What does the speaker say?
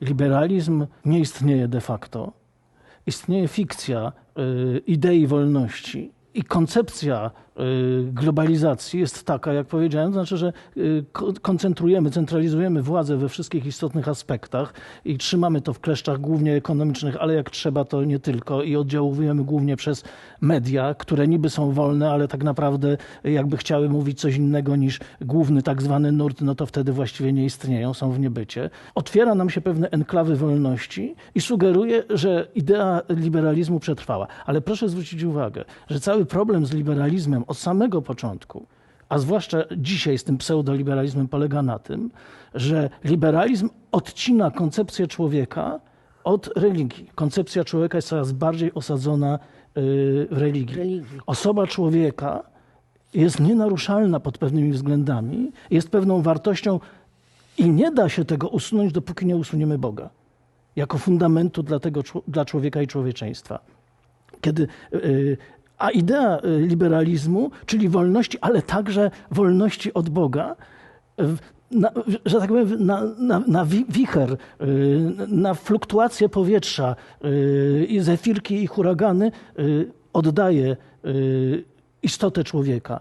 liberalizm nie istnieje de facto. Istnieje fikcja y, idei wolności. I koncepcja globalizacji jest taka, jak powiedziałem, to znaczy, że y, ko- koncentrujemy, centralizujemy władzę we wszystkich istotnych aspektach i trzymamy to w kleszczach głównie ekonomicznych, ale jak trzeba, to nie tylko. I oddziałujemy głównie przez media, które niby są wolne, ale tak naprawdę jakby chciały mówić coś innego niż główny tak zwany nurt, no to wtedy właściwie nie istnieją, są w niebycie. Otwiera nam się pewne enklawy wolności i sugeruje, że idea liberalizmu przetrwała. Ale proszę zwrócić uwagę, że cały problem z liberalizmem od samego początku, a zwłaszcza dzisiaj z tym pseudoliberalizmem, polega na tym, że liberalizm odcina koncepcję człowieka od religii. Koncepcja człowieka jest coraz bardziej osadzona y, w religii. Religii. Osoba człowieka jest nienaruszalna pod pewnymi względami, jest pewną wartością i nie da się tego usunąć, dopóki nie usuniemy Boga. Jako fundamentu dla, tego, dla człowieka i człowieczeństwa. Kiedy, y, a idea y, liberalizmu, czyli wolności, ale także wolności od Boga, w- na, że tak powiem, na, na, na wi- wicher, y, na fluktuacje powietrza, y, i zefirki i huragany y, oddaje y, istotę człowieka.